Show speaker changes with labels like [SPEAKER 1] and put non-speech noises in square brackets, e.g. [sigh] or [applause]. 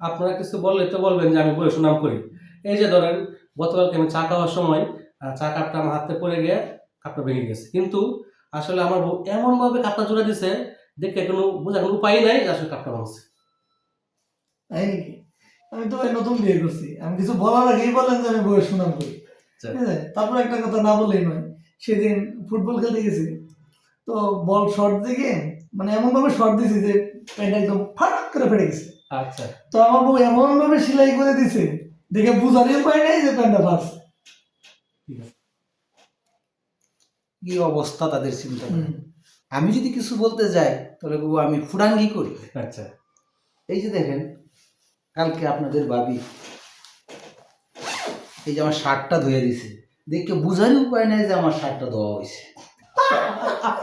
[SPEAKER 1] আপনারা কিছু বললে তো বলবেন যে আমি বই সুনাম করি। এই যে ধরেন গতকালকে আমি চা খাওয়ার সময় চা কাপটা আমার হাতে পড়ে গিয়ে কাপটা ভেঙে গেছে। কিন্তু আসলে আমার বউ এমন ভাবে কাপটা জোড়া দিছে দেখে কোনো বোঝার কোনো উপায় নাই যে আসলে কাপটা ভাঙছে।
[SPEAKER 2] তাই নাকি? আমি তো নতুন বিয়ে করছি। আমি কিছু বলার আগেই বলেন যে আমি বয়স সুনাম করি।
[SPEAKER 1] আচ্ছা।
[SPEAKER 2] তারপর একটা কথা না বললেই নয়। সেদিন ফুটবল খেলতে গেছি। তো বল শর্ট দিকে মানে এমন ভাবে শর্ট দিছি যে প্যান্ট একদম ফাট করে ফেটে গেছে।
[SPEAKER 1] আচ্ছা।
[SPEAKER 2] তো আমার বউ এমন ভাবে সেলাই করে দিছে দেখে বুঝারই উপায় নেই যে প্যান্টটা ফাটছে।
[SPEAKER 3] কি অবস্থা তাদের চিন্তা আমি যদি কিছু বলতে যাই তাহলে বলব আমি ফুরাঙ্গি করি।
[SPEAKER 1] আচ্ছা।
[SPEAKER 3] এই যে দেখেন কালকে আপনাদের ভাবি এই যে আমার শার্টটা ধুয়ে দিছে দেখে বুঝারই উপায় নাই যে আমার শার্টটা ধোয়া হয়েছে [laughs]